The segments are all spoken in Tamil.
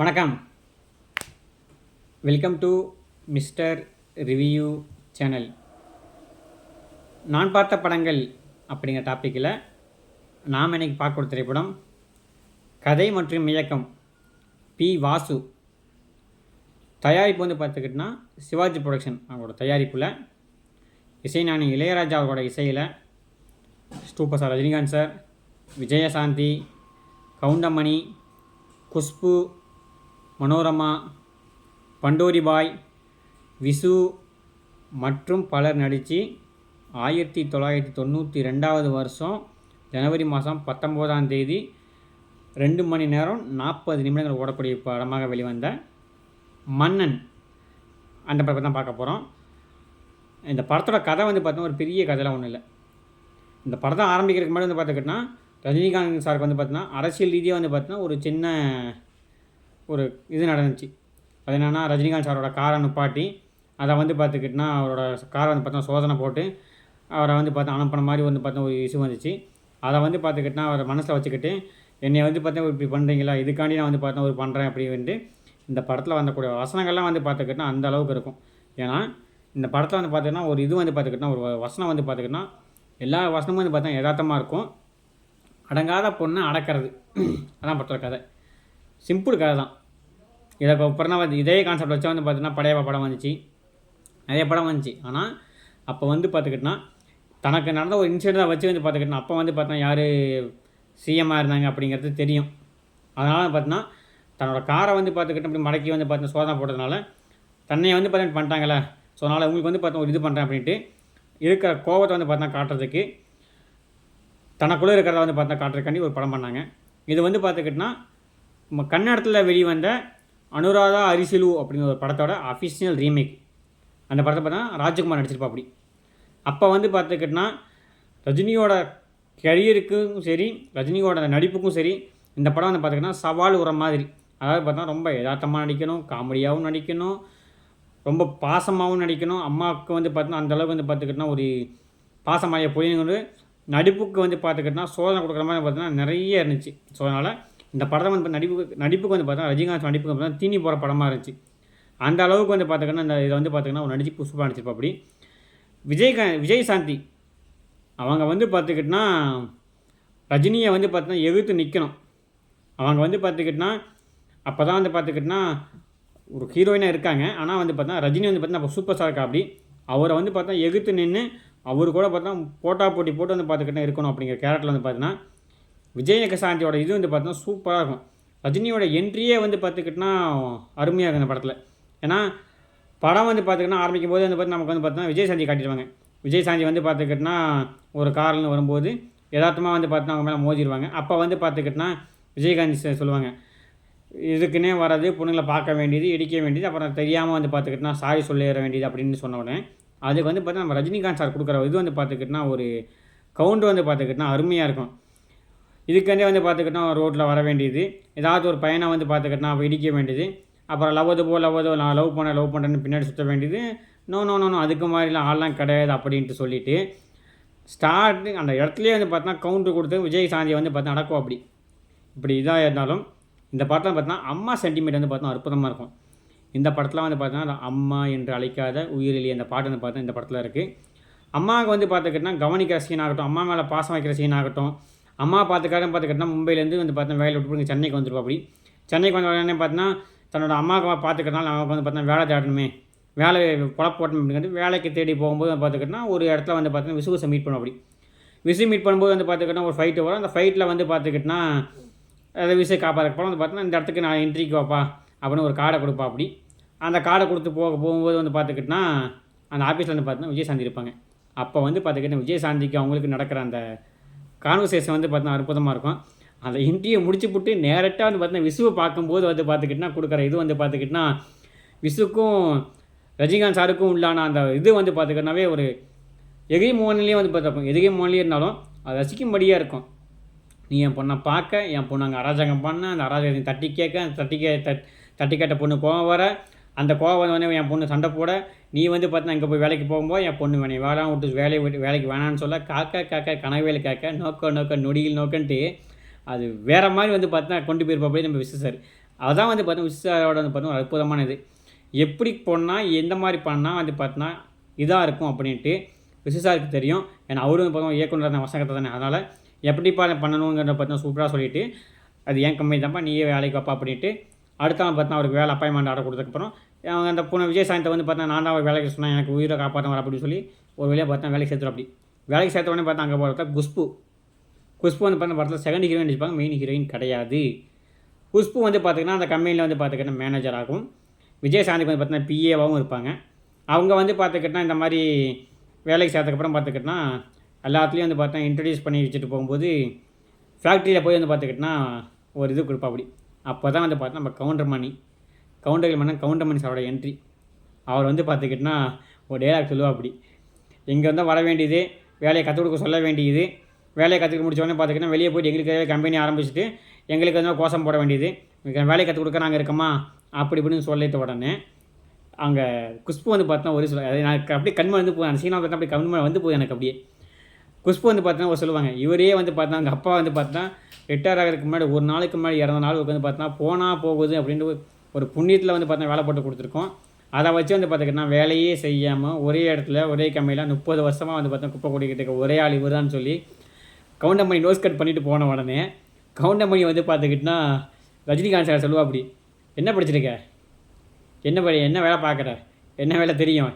வணக்கம். Welcome to mister review channel நான் பார்த்த படங்கள் அப்படிங்கிற டாப்பிக்கில் நாம் இன்னைக்கு பார்க்க ஒரு திரைப்படம் கதை மற்றும் இயக்கம் பி வாசு. தயாரிப்பு வந்து பார்த்துக்கிட்டனா சிவாஜி ப்ரொடக்ஷன் அவங்களோட தயாரிப்பில் இசைஞானி இளையராஜா அவரோட இசையில் super sir Rajinikanth sir Vijayashanti Goundamani Khushbu Manorama Pandaribai Visu மற்றும் பலர் நடித்து ஆயிரத்தி தொள்ளாயிரத்தி தொண்ணூற்றி ரெண்டாவது வருஷம் ஜனவரி மாதம் பத்தொம்போதாம் தேதி ரெண்டு மணி நேரம் நாற்பது நிமிடங்கள் ஓடக்கூடிய படமாக வெளிவந்த மன்னன். அந்த படத்தை தான் பார்க்க போகிறோம் இந்த படத்தோட கதை வந்து பார்த்தோன்னா ஒரு பெரிய கதைலாம் ஒன்றும் இல்லை. இந்த படத்தை ஆரம்பிக்கிறதுக்கு முன்னாடி வந்து பார்த்துக்கிட்டோன்னா ரஜினிகாந்த் சாருக்கு வந்து பார்த்தீங்கன்னா அரசியல் ரீதியாக வந்து பார்த்தீங்கன்னா ஒரு சின்ன ஒரு இது நடந்துச்சு. அது என்னென்னா ரஜினிகாந்த் சாரோட காரை நிப்பாட்டி அதை வந்து பார்த்துக்கிட்டினா அவரோட காரை வந்து பார்த்தா சோதனை போட்டு அவரை வந்து பார்த்தா அனுப்பின மாதிரி வந்து பார்த்தா ஒரு இஷ்யூ வந்துச்சு. அதை வந்து பார்த்துக்கிட்டினா அவரை மனசில் வச்சுக்கிட்டு என்னை வந்து பார்த்தா இப்படி பண்ணுறீங்களா இதுக்காண்டி நான் வந்து பார்த்தா ஒரு பண்ணுறேன் அப்படி வந்து இந்த படத்தில் வந்தக்கூடிய வசனங்கள்லாம் வந்து பார்த்துக்கிட்டா அந்த அளவுக்கு இருக்கும். ஏன்னா இந்த படத்தில் வந்து பார்த்திங்கன்னா ஒரு இது வந்து பார்த்துக்கிட்டா ஒரு வசனம் வந்து பார்த்துக்கிட்டா எல்லா வசனமும் வந்து பார்த்தா யதார்த்தமாக இருக்கும். அடங்காத பொண்ணை அடக்கிறது. அதான் படத்தோட கதை. சிம்பிள் கதை தான். இதை அப்புறம் தான் வந்து இதே கான்செப்ட் வச்சா வந்து பார்த்தீங்கன்னா படையப்பா படம் வந்துச்சு. நிறைய படம் வந்துச்சு. ஆனால் அப்போ வந்து பார்த்துக்கிட்டோன்னா தனக்கு நடந்த ஒரு இன்சிடென்ட் வச்சு வந்து பார்த்துக்கிட்டா அப்போ வந்து பார்த்தா யார் சிஎம்மாக இருந்தாங்க அப்படிங்கிறது தெரியும். அதனால் பார்த்தீங்கன்னா தன்னோட காரை வந்து பார்த்துக்கிட்டு அப்படி மடக்கி வந்து பார்த்து சோதனை போட்டதுனால தன்னை வந்து பார்த்து பண்ணிட்டாங்களே ஸோ அதனால் உங்களுக்கு வந்து பார்த்தா ஒரு இது பண்ணுறேன் அப்படின்ட்டு இருக்கிற கோபத்தை வந்து பார்த்தா காட்டுறதுக்கு தனக்குள்ளே இருக்கிறத வந்து பார்த்தா காட்டுறதுக்காண்டி ஒரு படம் பண்ணாங்க. இது வந்து பார்த்துக்கிட்டோன்னா நம்ம கன்னடத்தில் வெளிவந்த அனுராதா அரிசிலு அப்படிங்கிற ஒரு படத்தோட அஃபிஷியல் ரீமேக் அந்த படத்தை பார்த்தா ராஜகுமார் நடிச்சிருப்பா அப்படி அப்போ வந்து பார்த்துக்கிட்டினா ரஜினியோட கரியருக்கும் சரி ரஜினியோட நடிப்புக்கும் சரி இந்த படம் வந்து பார்த்திங்கன்னா சவால் உர மாதிரி. அதாவது பார்த்தா ரொம்ப யதார்த்தமாக நடிக்கணும் காமெடியாகவும் நடிக்கணும் ரொம்ப பாசமாகவும் நடிக்கணும். அம்மாவுக்கு வந்து பார்த்தீங்கன்னா அந்தளவுக்கு வந்து பார்த்துக்கிட்டினா ஒரு பாசமாய பொய்யுங்க நடிப்புக்கு வந்து பார்த்துக்கிட்டினா சோதனை கொடுக்குற மாதிரி பார்த்தீங்கன்னா நிறைய இருந்துச்சு. ஸோ அதனால் இந்த படத்தை வந்து நடிப்பு நடிப்புக்கு வந்து பார்த்தா ரஜினிகாந்த் நடிப்புக்கு பார்த்தா தீனி போகிற படமாக இருந்துச்சு. அந்த அளவுக்கு வந்து பார்த்துக்கன்னா இந்த இதை வந்து பார்த்திங்கன்னா ஒரு நடிச்சு புஷ்பா நடிச்சிருப்பா அப்படி. விஜய்கா விஜயசாந்தி அவங்க வந்து பார்த்துக்கிட்டினா ரஜினியை வந்து பார்த்தீங்கன்னா எதிர்த்து நிற்கணும் அவங்க வந்து பார்த்துக்கிட்டினா அப்போ தான் வந்து பார்த்துக்கிட்டினா ஒரு ஹீரோயினாக இருக்காங்க. ஆனால் வந்து பார்த்தா ரஜினி வந்து பார்த்தீங்கன்னா அப்போ சூப்பர் ஸ்டார் இருக்கா அப்படி. அவரை வந்து பார்த்தா எதிர்த்து நின்று அவர் கூட பார்த்தா போட்டா போட்டி போட்டு வந்து பார்த்துக்கிட்டா இருக்கணும் அப்படிங்கிற கேரக்டரில் வந்து பார்த்தீங்கன்னா விஜயகசாந்தியோட இது வந்து பார்த்தோன்னா சூப்பராக இருக்கும். ரஜினியோட என்ட்ரியே வந்து பார்த்துக்கிட்டினா அருமையாக இருக்கும் அந்த படத்தில். ஏன்னா படம் வந்து பார்த்துக்கிட்டா ஆரம்பிக்கும் போது வந்து பார்த்து நமக்கு வந்து பார்த்தீங்கன்னா விஜயசாந்தி காட்டிடுவாங்க. விஜயசாந்தி வந்து பார்த்துக்கிட்டினா ஒரு காரில் வரும்போது யதார்த்தமாக வந்து பார்த்து அவங்க மேலே மோதிடுவாங்க. அப்போ வந்து பார்த்துக்கிட்டினா விஜயகாந்தி சொல்லுவாங்க இதுக்குன்னே வராது பொண்ணுங்களை பார்க்க வேண்டியது இடிக்க வேண்டியது அப்புறம் தெரியாமல் வந்து பார்த்துக்கிட்டினா சாரி சொல்லிட வேண்டியது அப்படின்னு சொன்ன உடனே அதுக்கு வந்து பார்த்தா நம்ம ரஜினிகாந்த் சார் கொடுக்குற இது வந்து பார்த்துக்கிட்டினா ஒரு கவுண்ட் வந்து பார்த்துக்கிட்டினா அருமையாக இருக்கும். இதுக்காண்டே வந்து பார்த்துக்கிட்டோம் ரோட்டில் வர வேண்டியது. ஏதாவது ஒரு பையனை வந்து பார்த்துக்கிட்டோம் அப்போ இடிக்க வேண்டியது. அப்புறம் லவ்வது போ லவ்வது நான் லவ் பண்ண லவ் பண்ணுறேன்னு பின்னாடி சுற்ற வேண்டியது. நோ நோ நோ நோ அதுக்கு மாதிரிலாம் ஆள்லாம் கிடையாது அப்படின்ட்டு சொல்லிவிட்டு ஸ்டார்டிங் அந்த இடத்துலேயே வந்து பார்த்தா கவுண்ட்ரு கொடுத்து விஜய் சாந்தியை வந்து பார்த்தா நடக்கும் அப்படி. இப்படி இதாக இருந்தாலும் இந்த படத்தில் பார்த்தினா அம்மா சென்டிமெண்ட் வந்து பார்த்தா அற்புதமாக இருக்கும். இந்த படத்தில் வந்து பார்த்தீங்கன்னா அம்மா என்று அழைக்காத உயிரிலி அந்த பாட்டு வந்து பார்த்தா இந்த படத்தில் இருக்குது அம்மாவுக்கு வந்து பார்த்துக்கிட்டா கவனிக்கிற சீன் ஆகட்டும் அம்மா மேலே பாசம் வைக்கிற சீன் ஆகட்டும் அம்மா பார்த்துக்காக பார்த்துக்கிட்டா மும்பைலேருந்து வந்து பார்த்தா வேலை விட்டு போய் சென்னைக்கு வந்துருப்பா அப்படி. சென்னைக்கு வந்த உடனே பார்த்தீங்கன்னா தன்னோட அம்மாவுக்கு பார்த்துக்கிறதுனால அவனுக்கு வந்து பார்த்தா வேலை தேடணுமே. வேலை குழப்ப போட்டணும் அப்படிங்கிறது வேலைக்கு தேடி போகும்போது வந்து பார்த்துக்கிட்டா ஒரு இடத்துல வந்து பார்த்தீங்கன்னா விசுவசை மீட் பண்ணும் அப்படி. விசு மீட் பண்ணும்போது வந்து பார்த்துக்கிட்டா ஒரு ஃபைட்டு வரும். அந்த ஃபைட்டில் வந்து பார்த்துக்கிட்டா அதை விசை காப்பாற்ற வந்து பார்த்தீங்கன்னா இந்த இடத்துக்கு நான் என்ட்ரிக்கு வாப்பா அப்படின்னு ஒரு கார்டை கொடுப்பா அப்படி. அந்த கார்டை கொடுத்து போக போகும்போது வந்து பார்த்துக்கிட்டா அந்த ஆஃபீஸில் வந்து பார்த்தீங்கன்னா விஜயசாந்தி இருப்பாங்க. அப்போ வந்து பார்த்துக்கிட்டா விஜயசாந்திக்கு அவங்களுக்கு நடக்கிற அந்த கான்வர்சேஷன் வந்து பார்த்தீங்கன்னா அற்புதமாக இருக்கும். அந்த இன்ட்ரியை முடிச்சு போட்டு நேரட்டாக வந்து பார்த்தீங்கன்னா விசுவை பார்க்கும்போது வந்து பார்த்துக்கிட்டினா கொடுக்குற இது வந்து பார்த்துக்கிட்டினா விசுக்கும் ரஜினிகாந்த் சாருக்கும் உள்ளான அந்த இது வந்து பார்த்துக்கிட்டனாவே ஒரு எதிரி மோகன்லேயே வந்து பார்த்துருப்போம் எதிரி மோகன்லேயே இருந்தாலும் அது ரசிக்கும்படியாக இருக்கும். நீ என் பொண்ணை பார்க்க என் பொண்ணு அங்கே அராஜகம் பண்ண அந்த அராஜகத்தை தட்டி கேட்க தட்டி கே தட்டி கேட்ட பொண்ணு கோவம் வர அந்த கோவம் வந்து என் பொண்ணு சண்டை போட நீ வந்து பார்த்தீங்கன்னா இங்கே போய் வேலைக்கு போகும்போது என் பொண்ணு வேணும் வேளாண் விட்டு வேலையை விட்டு வேலைக்கு வேணான்னு சொல்ல காக்க காக்க கனவேலை காக்க நோக்க நோக்க நொடியில் நோக்கன்ட்டு அது வேறு மாதிரி வந்து பார்த்தீங்கன்னா கொண்டு போயிருப்பா நம்ம விசு சார். அதான் வந்து பார்த்தீங்கன்னா விசிசாரோட வந்து பார்த்தீங்கன்னா ஒரு அற்புதமான இது. எப்படி போனால் எந்த மாதிரி பண்ணால் வந்து பார்த்தீங்கன்னா இதாக இருக்கும் அப்படின்ட்டு விசிசாருக்கு தெரியும். ஏன்னா அவரும் வந்து பார்த்தீங்கன்னா இயக்குனர் தான் வசகத்தை தானே. அதனால் எப்படிப்பா அதை பண்ணணுங்கிறத பார்த்தீங்கன்னா சூப்பராக சொல்லிவிட்டு அது ஏன் கம்மி தான்ப்பா நீயே வேலைக்கு வாப்பா அப்படின்ட்டு அடுத்த நாள் பார்த்தா அவருக்கு வேலை அப்பாயின்மெண்ட் ஆர்டர் கொடுத்ததுக்கப்புறம் அவங்க அந்த பொண்ணு விஜயசாந்தை வந்து பார்த்தா நான் தான் அவர் வேலைக்கு சொன்னேன் எனக்கு உயிரை காப்பாற்ற வர அப்படின்னு சொல்லி ஒரு வழியாக பார்த்தா வேலைக்கு சேர்த்துரும் அப்படி. வேலைக்கு சேர்த்த உடனே பார்த்தா அங்கே போகிறத குஷ்பு. குஷ்பு வந்து பார்த்தா படத்தில் செகண்ட் ஹீரோயின் நடிப்பாங்க மெயின் ஹீரோயின் கிடையாது. குஷ்பு வந்து பார்த்திங்கன்னா அந்த கம்பெனியில் வந்து பார்த்துக்கிட்டா மேனேஜராகவும் ஆகும். விஜயசாந்திக்கு வந்து பார்த்தீங்கன்னா பிஏவாகவும் இருப்பாங்க. அவங்க வந்து பார்த்துக்கிட்டா இந்த மாதிரி வேலைக்கு சேர்த்ததுக்கப்புறம் பார்த்துக்கிட்டா எல்லாத்துலேயும் வந்து பார்த்தா இன்ட்ரடியூஸ் பண்ணி வச்சுட்டு போகும்போது ஃபேக்ட்ரியில் போய் வந்து பார்த்துக்கிட்டா ஒரு இது கொடுப்பா அப்படி அப்போ தான் வந்து பார்த்தா நம்ம கவுண்டர் மணி கவுண்டர்கள் மன்னன் கவுண்டர் மணி சாரோட என்ட்ரி அவர் வந்து பார்த்துக்கிட்டா ஒரு டேலாக் சொல்லுவா அப்படி. இங்கே வந்தால் வர வேண்டியது வேலையை கற்றுக் கொடுக்க சொல்ல வேண்டியது வேலையை கற்றுக்க முடிச்ச உடனே பார்த்துக்கிட்டா வெளியே போயிட்டு எங்களுக்கு கம்பெனி ஆரம்பிச்சுட்டு எங்களுக்கு வந்து கோஷம் போட வேண்டியது. வேலையை கற்றுக் கொடுக்க நாங்கள் இருக்கோமா? அப்படி இப்படின்னு சொல்லிட்ட உடனே அங்கே குஷ்பு வந்து பார்த்தா ஒரு சொல்ல அது எனக்கு அப்படியே கண்மை வந்து போகுது அந்த சீனா பார்த்தா அப்படியே கண்மை வந்து போகுது எனக்கு அப்படியே. குஷ்பு வந்து பார்த்தீங்கன்னா ஒரு சொல்லுவாங்க இவரே வந்து பார்த்தா அவங்க அப்பா வந்து பார்த்தா ரிட்டையர் ஆகிறதுக்கு முன்னாடி ஒரு நாளைக்கு முன்னாடி இறந்த நாள் வந்து பார்த்தா போனால் போகுது அப்படின்ட்டு ஒரு- புண்ணியத்தில் வந்து பார்த்தா வேலை போட்டு கொடுத்துருக்கோம். அதை வச்சு வந்து பார்த்துக்கிட்டா வேலையே செய்யாமல் ஒரே இடத்துல ஒரே கம்மையில் முப்பது வருஷமாக வந்து பார்த்தா குப்பை கொடிக்கிட்டு இருக்க ஒரே ஆள் இவர் தான் சொல்லி கவுண்டமணி நோஸ் கட் பண்ணிட்டு போன உடனே கவுண்டமணி வந்து பார்த்துக்கிட்டா ரஜினிகாந்த் சார் சொல்லுவா அப்படி என்ன படிச்சிருக்க? என்ன படி என்ன வேலை பார்க்குற? என்ன வேலை தெரியும்?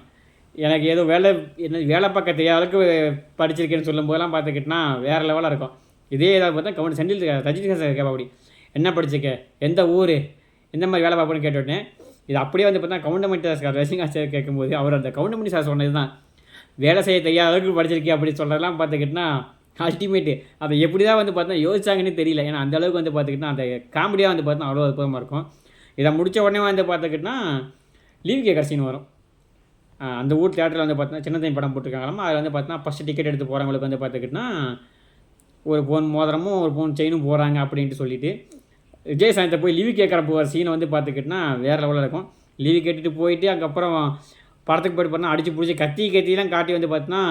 எனக்கு ஏதோ வேலை என்ன வேலை பார்க்க தெரியாத அளவுக்கு படிச்சிருக்கேன்னு சொல்லும் போதெல்லாம் வேறு லெவலாக இருக்கும். இதே ஏதாவது பார்த்தா கவுண்ட் செந்தில் ரஜினிகாந்த் சார் கேட்பா அப்படி என்ன படிச்சிருக்க? எந்த ஊர்? எந்த மாதிரி வேலை பார்ப்பேன்னு கேட்டோடனே இது அப்படியே வந்து பார்த்தா கவுண்டமணி சார் ரஜினிகாந்த் சார் கேட்கும்போது அவர் அந்த கவுண்டமணி சார் சொன்னது தான் வேலை செய்ய தெரியாத அளவுக்கு படிச்சிருக்கே அப்படி சொல்கிறதெல்லாம் பார்த்துக்கிட்டனா அல்டிமேட்டு அதை எப்படி தான் வந்து பார்த்தா யோசிச்சாங்கன்னு தெரியல. ஏன்னா அந்த அளவுக்கு வந்து பார்த்துக்கிட்டா அந்த காமெடியாக வந்து பார்த்தா அவ்வளோ அற்புதமாக இருக்கும். இதை முடித்த உடனே வந்து பார்த்துக்கிட்டா லீவ் கே கடைசின்னு வரும். அந்த ஊர் தேட்டரில் வந்து பார்த்தீங்கன்னா சின்ன தம்பி படம் போட்டிருக்காங்களாமா. அதில் வந்து பார்த்தீங்கன்னா ஃபஸ்ட்டு டிக்கெட் எடுத்து போகிறவங்களுக்கு வந்து பார்த்துக்கிட்டா ஒரு பவுன் மோதிரமும் ஒரு பவுன் செயினும் போகிறாங்க அப்படின்ட்டு சொல்லிட்டு விஜய் சாயத்தை போய் லீவு கேட்குற போகிற சீனை வந்து பார்த்துக்கிட்டா வேறு லெவலில் இருக்கும். லீவு கேட்டுட்டு போயிட்டு அதுக்கப்புறம் படத்துக்கு போயிட்டு பார்த்தா அடிச்சு பிடிச்சி கத்தி கத்திலாம் காட்டி வந்து பார்த்தீங்கன்னா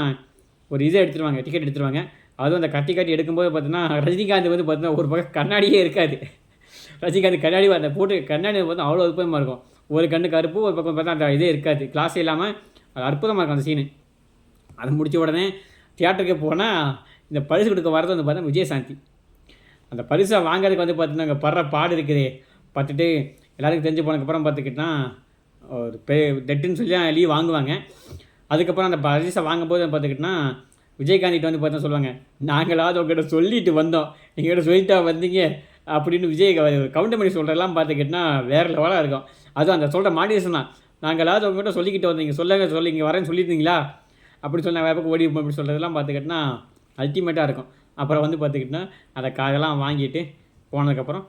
ஒரு இதை எடுத்துருவாங்க டிக்கெட் எடுத்துருவாங்க. அதுவும் அந்த கத்தி காட்டி எடுக்கும்போது பார்த்தீங்கன்னா ரஜினிகாந்த் வந்து பார்த்தீங்கன்னா ஒரு பக்கம் கண்ணாடியே இருக்காது. ரஜினிகாந்த் கண்ணாடி அந்த போட்டு கண்ணாடி பார்த்தா அவ்வளோ அற்புதமாக இருக்கும். ஒரு கண்ணு கருப்பு ஒரு பக்கம் பார்த்தா அந்த இதே இருக்காது. கிளாஸே இல்லாமல் அது அற்புதமாக இருக்கும் அந்த சீனு அது முடித்த உடனே தியேட்டருக்கு போனால் இந்த பரிசு கொடுக்க வரது வந்து பார்த்தா விஜயசாந்தி. அந்த பரிசை வாங்குறதுக்கு வந்து பார்த்தீங்கன்னா அங்கே படுற பாடு இருக்குதே. பார்த்துட்டு எல்லாருக்கும் தெரிஞ்சு போனதுக்கப்புறம் பார்த்துக்கிட்டா ஒரு பெ டெட்டுன்னு சொல்லி லீவ் வாங்குவாங்க. அதுக்கப்புறம் அந்த பரிசை வாங்கும்போது பார்த்துக்கிட்டா விஜயகாந்திகிட்ட வந்து பார்த்தா சொல்லுவாங்க நாங்களாவது உங்ககிட்ட சொல்லிட்டு வந்தோம். எங்ககிட்ட சொல்லிட்டா வந்தீங்க. அப்படின்னு விஜய் கவுண்டமணி சொல்கிறதெல்லாம் பார்த்துக்கிட்டா வேறு லெவலாக இருக்கும். அதுவும் அந்த சொல்கிற மாடிவேஷன் தான் நாங்களாவது உங்கள்கிட்ட சொல்லிக்கிட்டு வந்தீங்க. சொல்லுங்க சொல்லி இங்கே வரேன்னு சொல்லியிருந்தீங்களா? அப்படி நான் வேப்பக்கு ஓடி அப்படி சொல்கிறதெல்லாம் பார்த்துக்கிட்டோன்னா அல்டிமேட்டாக இருக்கும். அப்புறம் வந்து பார்த்துக்கிட்டா அந்த காதெல்லாம் வாங்கிட்டு போனதுக்கப்புறம்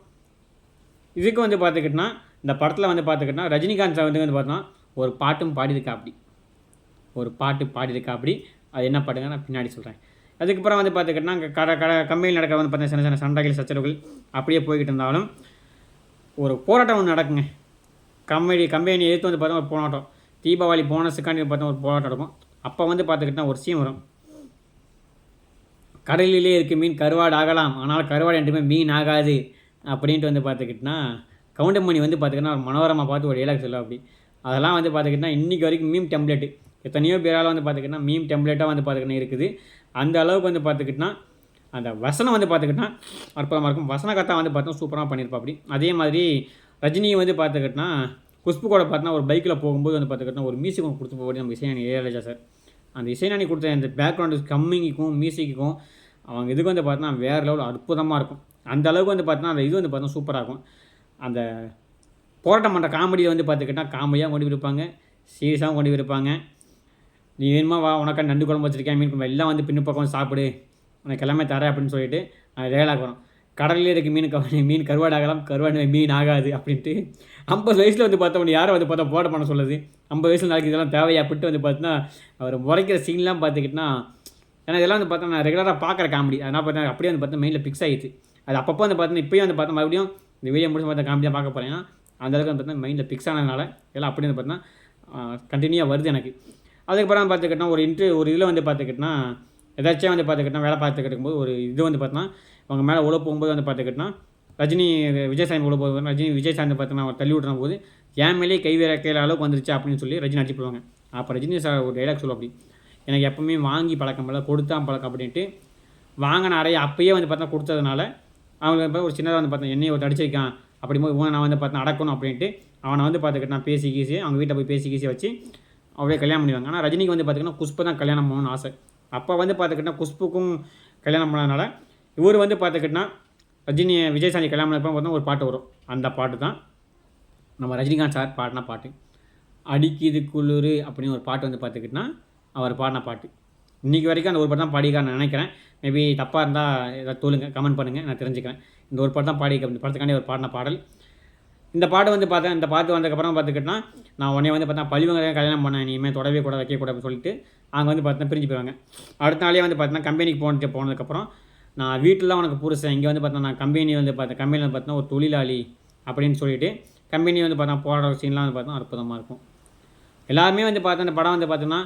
இதுக்கு வந்து பார்த்துக்கிட்டோன்னா இந்த படத்தில் வந்து பார்த்துக்கிட்டா ரஜினிகாந்த் சார் வந்து வந்து பார்த்தோன்னா ஒரு பாட்டும் பாடியிருக்கா அப்படி ஒரு பாட்டு பாடியிருக்கா அப்படி அது என்ன பாட்டுங்க? நான் பின்னாடி சொல்கிறேன் அதுக்கப்புறம் வந்து பார்த்துக்கிட்டா கடை கடை கம்பெனியில் நடக்கிற வந்து பார்த்தீங்கன்னா சின்ன சின்ன சண்டைகள் சச்சரவுகள் அப்படியே போய்கிட்டு இருந்தாலும் ஒரு போராட்டம் ஒன்று நடக்குங்க. கம்பெனி கம்பெனி எடுத்து வந்து பார்த்தா ஒரு போராட்டம். தீபாவளி போனஸுக்காண்டி பார்த்தா ஒரு போராட்டம் நடக்கும். அப்போ வந்து பார்த்துக்கிட்டா ஒரு சீன் வரும். கடலிலே இருக்க மீன் கருவாடு ஆகலாம். ஆனால் கருவாடு என்றுமே மீன் ஆகாது அப்படின்ட்டு வந்து பார்த்துக்கிட்டா கவுண்டமணி வந்து பார்த்துக்கிட்டா ஒரு மனோரமாக பார்த்து ஒரு டேலாக் சொல்லுவா அப்படி. அதெல்லாம் வந்து பார்த்துக்கிட்டா இன்றைக்கி வரைக்கும் மீம் டெம்ப்ளேட்டு எத்தனையோ பேரால் வந்து பார்த்துக்கிட்டா மீம் டெம்ப்ளேட்டாக வந்து பார்த்துக்கிட்டா இருக்குது. அந்த அளவுக்கு வந்து பார்த்துக்கிட்டா அந்த வசனம் வந்து பார்த்துக்கிட்டா அற்புதமாக இருக்கும். வசனகர்த்தா வந்து பார்த்தோம் சூப்பராக பண்ணியிருப்பா அப்படி. அதே மாதிரி ரஜினியை வந்து பார்த்துக்கிட்டனா குஷ்பு கூட பார்த்தோன்னா ஒரு பைக்கில் போகும்போது வந்து பார்த்துக்கிட்டனா ஒரு மியூசிக் ஒன்று கொடுத்து போகும்போது நம்ம இசைஞானி இளையராஜா சார் அந்த இசைஞானி கொடுத்த அந்த பேக்ரவுண்டு கம்மிங்கும் மியூசிக்கும் அவங்க இதுக்கு வந்து பார்த்தோன்னா வேறு லெவல் அற்புதமாக இருக்கும். அந்த அளவுக்கு வந்து பார்த்தோன்னா அந்த இது வந்து பார்த்தா சூப்பராக இருக்கும். அந்த போராட்டம் பண்ணுற காமெடியை வந்து பார்த்துக்கிட்டா காமெடியாக கொண்டு போயிருப்பாங்க சீரியஸாகவும் கொண்டு போயிருப்பாங்க நீ வேணுமா வா உனக்கா நண்டு குழம்பு வச்சிருக்கேன் மீன் குழம்பு எல்லாம் வந்து பின்னு பக்கம் சாப்பிடு. உனக்கு எல்லாமே தரேன் அப்படின்னு சொல்லிட்டு அது டேலாக் வரும். கடலில் இருக்க மீன் கவனி மீன் கருவாடு ஆகலாம் கருவாடு மீன் ஆகாது அப்படின்ட்டு ஐம்பது வயசில் வந்து பார்த்தா யாரை வந்து பார்த்தா போட பண்ண சொல்லுது ஐம்பது வயசில் நாளைக்கு இதெல்லாம் தேவையா? அப்படின்ட்டு வந்து பார்த்தீங்கன்னா அவர் முறைக்கிற சீன்லாம் பார்த்துக்கிட்டா ஏன்னா இதெல்லாம் வந்து பார்த்தா நான் ரெகுலராக பார்க்குற காமெடி அதனால் பார்த்தா அப்படியே வந்து பார்த்தா மெயினில் ஃபிக்ஸ் ஆகிடுச்சு அது அப்பப்போ வந்து பார்த்தீங்கன்னா இப்போயும் வந்து பார்த்தா மறுபடியும் இந்த வீடியோ முடிச்சு பார்த்தா காமெடியாக பார்க்க போகிறேன் அந்த அளவுக்கு வந்து பார்த்தா மைண்டில் ஃபிக்ஸ் ஆனதுனால எல்லாம் அப்படியே வந்து பார்த்தீங்கன்னா கண்டினியூவாக வருது எனக்கு. அதுக்கப்புறம் பார்த்துக்கிட்டோம்னா ஒரு இன்ட்ரு ஒரு இதில் வந்து பார்த்துக்கிட்டா எதாச்சும் வந்து பார்த்துக்கிட்டோம்னா வேலை பார்த்துக்கிட்டு இருக்கும்போது ஒரு இது வந்து பார்த்தோன்னா அவங்க மேலே உள்ள போகும்போது வந்து பார்த்துக்கிட்டோன்னா ரஜினி விஜயசாமி உள்ள போகும்போது ரஜினி விஜயசாந்தி பார்த்தீங்கன்னா அவர் தள்ளி விட்ற போது என் மேலே கை வைக்கிற அளவுக்கு வந்துருச்சு அப்படின்னு சொல்லி ரஜினி அடிச்சு போடுவாங்க. அப்போ ரஜினி சார் ஒரு டைலாக் சொல்லும் அப்படி. எனக்கு எப்பவுமே வாங்கி பழக்கம் இல்லை கொடுத்தான் பழக்கம் அப்படின்ட்டு வாங்கின அறையை அப்பயே வந்து பார்த்தா கொடுத்ததுனால அவங்க ஒரு சின்னதாக வந்து பார்த்தா என்னையை ஒரு அடிச்சிருக்கான் அப்படி போது இவனை நான் வந்து பார்த்தா அடக்கணும் அப்படின்ட்டு அவனை வந்து பார்த்துக்கிட்டு நான் பேசி கீசி அவங்க வீட்டை போய் பேசி கீசி வச்சு அப்படியே கல்யாணம் பண்ணிடுவாங்க. ஆனால் ரஜினிக்கு வந்து பார்த்திங்கன்னா குஷ்பு தான் கல்யாணம் பண்ணணும்னு ஆசை. அப்போ வந்து பார்த்துக்கிட்டா குஷ்புக்கும் கல்யாணம் பண்ணதுனால இவர் வந்து பார்த்துக்கிட்டா ரஜினி விஜயசாந்தி கல்யாணம் பார்த்தா ஒரு பாட்டு வரும். அந்த பாட்டு தான் நம்ம ரஜினிகாந்த் சார் பாடின பாட்டு. அடிக்குது குளிர் அப்படின்னு ஒரு பாட்டு வந்து பார்த்துக்கிட்டா அவர் பாடின பாட்டு. இன்றைக்கி வரைக்கும் அந்த ஒரு பாட்டு தான் பாடிக்கான்னு நான் நினைக்கிறேன். மேபி தப்பாக இருந்தால் ஏதாவது தோலுங்க கமெண்ட் பண்ணுங்கள் நான் தெரிஞ்சுக்கிறேன். இந்த ஒரு பாட்டு தான் பாடி இந்த படத்துக்காண்டி ஒரு பாடின பாடல். இந்த பாட்டு வந்து பார்த்தேன் இந்த பாட்டு வந்ததுக்கப்புறம் பார்த்துக்கிட்டா நான் உடனே வந்து பார்த்தா பழிவங்க கல்யாணம் பண்ணேன் இனிமேல் தொடவே கூட வைக்கக்கூடாதுன்னு சொல்லிட்டு அவங்க வந்து பார்த்தா பிரிஞ்சு போயிடுவாங்க. அடுத்த நாளே வந்து பார்த்தீங்கன்னா கம்பெனிக்கு போனது போனதுக்கப்புறம் நான் வீட்டில் உனக்கு புருஷன். இங்கே வந்து பார்த்தா நான் கம்பெனி வந்து பார்த்தேன் கம்பெனியில் வந்து பார்த்தோன்னா ஒரு தொழிலாளி அப்படின்னு சொல்லிட்டு கம்பெனி வந்து பார்த்தா போராட சீன்லாம் வந்து பார்த்தா அற்புதமாக இருக்கும். எல்லாருமே வந்து பார்த்தா அந்த படம் வந்து பார்த்தோன்னா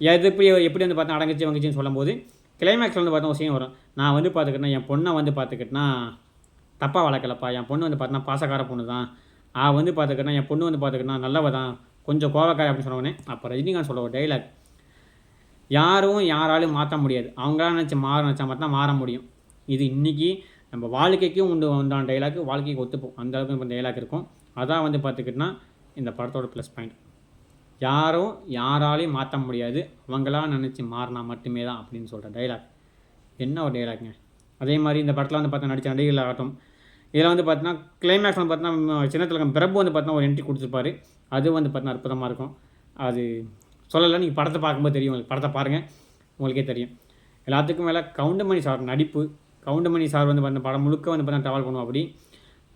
எது எப்படி எப்படி வந்து பார்த்தா அடங்குச்சு வங்குச்சின்னு சொல்லும்போது கிளைமேக்ஸில் வந்து பார்த்தா ஒரு சீன் வரும். நான் வந்து பார்த்துக்கிட்டேன் என் பொண்ணை வந்து பார்த்துக்கிட்டேன்னா தப்பாக வளர்க்கலப்பா. என் பொண்ணு வந்து பார்த்தோன்னா பாசக்கார பொண்ணு தான் ஆ வந்து பார்த்துக்கிட்டேன்னா என் பொண்ணு வந்து பார்த்துக்கிட்டா நல்லவ தான் கொஞ்சம் கோவக்காய் அப்படின்னு சொன்னோடனே அப்போ ரஜினிகாந்த் சொல்ல ஒரு டைலாக் யாரும் யாராலும் மாற்ற முடியாது. அவங்களா நினச்சி மாற நினச்சா மட்டும் மாற முடியும். இது இன்றைக்கி நம்ம வாழ்க்கைக்கும் உண்டு வந்தான டைலாக் வாழ்க்கைக்கு ஒத்துப்போம். அந்த அளவுக்கு இப்போ டைலாக் இருக்கும். அதான் வந்து பார்த்துக்கிட்டோன்னா இந்த படத்தோட ப்ளஸ் பாயிண்ட் யாரும் யாராலையும் மாற்ற முடியாது. அவங்களா நினச்சி மாறினா மட்டுமே தான் அப்படின்னு சொல்கிற டைலாக் என்ன ஒரு டைலாக்ங்க அதே மாதிரி இந்த படத்தில் வந்து பார்த்தா நடித்த நடிகர்கள் ஆகட்டும். இதில் வந்து பார்த்தீங்கன்னா கிளைமேக்ஸ் வந்து பார்த்தீங்கன்னா சின்னத்தில் பிரபு வந்து பார்த்தீங்கன்னா ஒரு என்ட்ரி கொடுத்துருப்பாரு. அது வந்து பார்த்தீங்கன்னா அற்புதமாக இருக்கும். அது சொல்லலை நீங்கள் படத்தை பார்க்கும்போது தெரியும் உங்களுக்கு. படத்தை பாருங்கள் உங்களுக்கே தெரியும். எல்லாத்துக்கும் மேலே கவுண்டமணி சார் நடிப்பு. கவுண்டமணி சார் வந்து பார்த்தா படம் முழுக்க வந்து பார்த்தா ட்ராவல் பண்ணுவோம் அப்படி.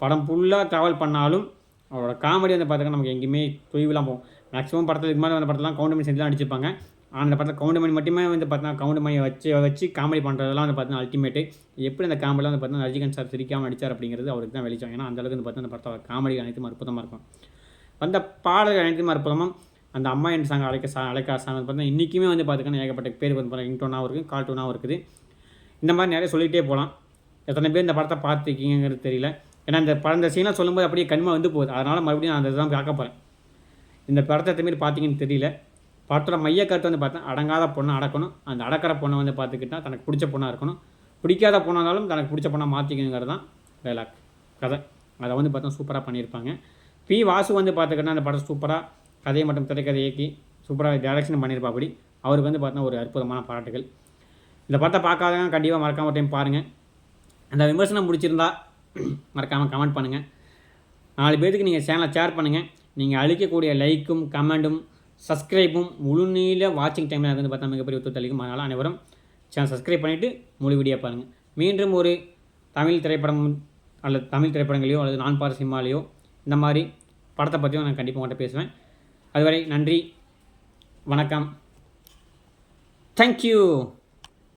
படம் ஃபுல்லாக ட்ராவல் பண்ணாலும் அவரோட காமெடி வந்து பார்த்தீங்கன்னா நமக்கு எங்கேயுமே தொய்வுலாம் போகும். மேக்ஸிமம் படத்தில் இதுக்கு மாதிரி அந்த படத்தெல்லாம் கவுண்டமணி செஞ்சு தான் அடிச்சிருப்பாங்க அந்த படத்தில் கவுண்டமணி மட்டுமே வந்து பார்த்தீங்கன்னா கவுண்டமணி வச்சு வச்சு காமெடி பண்ணுறதெல்லாம் வந்து பார்த்தீங்கன்னா அல்டிமேட்டு எப்படி அந்த காமெடிலாம் வந்து பார்த்தீங்கன்னா ரஜினிகாந்த் சார் சிரிக்காமல் அடித்தார் அப்படிங்கிறது அவருக்கு தான் வெளிச்சம். ஏன்னா அந்தளவுக்கு வந்து பார்த்தீங்கன்னா அந்த படத்தோட காமெடி அனைத்தும் அற்புதமாக இருக்கும். அந்த பாடல்கள் அனைத்துமே அற்புதமாக அந்த அம்மா என் சாங் அழைக்க சா அழைக்கா சாங் வந்து பார்த்தீங்கன்னா இன்றைக்குமே வந்து பார்த்திங்கன்னா ஏகப்பட்ட பேர் வந்து பார்த்தீங்கன்னா ரிங்டோனாகவும் இருக்குது கால் டோனாகவும் இருக்குது. இந்த மாதிரி நிறைய சொல்லிகிட்டே போகலாம் எத்தனை பேர் இந்த படத்தை பார்த்துருக்கீங்கிறது தெரியல. ஏன்னா இந்த படம் இந்த சீனாக சொல்லும்போது அப்படியே கண்மை வந்து போகுது. அதனால் மறுபடியும் நான் அந்த தான் பார்க்க போகிறேன் இந்த படத்தை எத்தனை பார்த்தீங்கன்னு தெரியல. படத்தோட மைய கருத்து வந்து பார்த்தா அடங்காத பொண்ணை அடக்கணும். அந்த அடக்கிற பொண்ணை வந்து பார்த்துக்கிட்டா தனக்கு பிடிச்ச பொண்ணாக இருக்கணும். பிடிக்காத பொண்ணானாலும் தனக்கு பிடிச்ச பொண்ணாக மாற்றிக்கணுங்கிறது தான் டைலாக் கதை. அதை வந்து பார்த்தா சூப்பராக பண்ணியிருப்பாங்க. பி வாசு வந்து பார்த்துக்கிட்டா அந்த படம் சூப்பராக கதையை மட்டும் திரைக்கதை இயக்கி சூப்பராக டேரக்ஷன் பண்ணியிருப்பா அப்படி அவருக்கு வந்து பார்த்தா ஒரு அற்புதமான பாராட்டுகள். இந்த படத்தை பார்க்காதவங்க கண்டிப்பாக மறக்காம டைம் பாருங்கள் அந்த விமர்சனம் பிடிச்சிருந்தா மறக்காமல் கமெண்ட் பண்ணுங்கள் நாலு பேருக்கு நீங்கள் சேனலை ஷேர் பண்ணுங்கள் நீங்கள் அழிக்கக்கூடிய லைக்கும் கமெண்ட்டும் சப்ஸ்கிரைப்பும் முழுநீள வாட்சிங் டைமில் வந்து பார்த்தா மிகப்பெரிய ஒத்துழைக்கும் அதனால் அனைவரும் சேனல் சப்ஸ்கிரைப் பண்ணிவிட்டு முழு வீடியோ பாருங்கள் மீண்டும் ஒரு தமிழ் திரைப்படம் அல்லது தமிழ் திரைப்படங்களையோ அல்லது நான் பார் சினிமாலேயோ இந்த மாதிரி படத்தை பற்றியும் நான் கண்டிப்பாக உங்கள்கிட்ட பேசுவேன். அதுவரை நன்றி. வணக்கம். தேங்க்யூ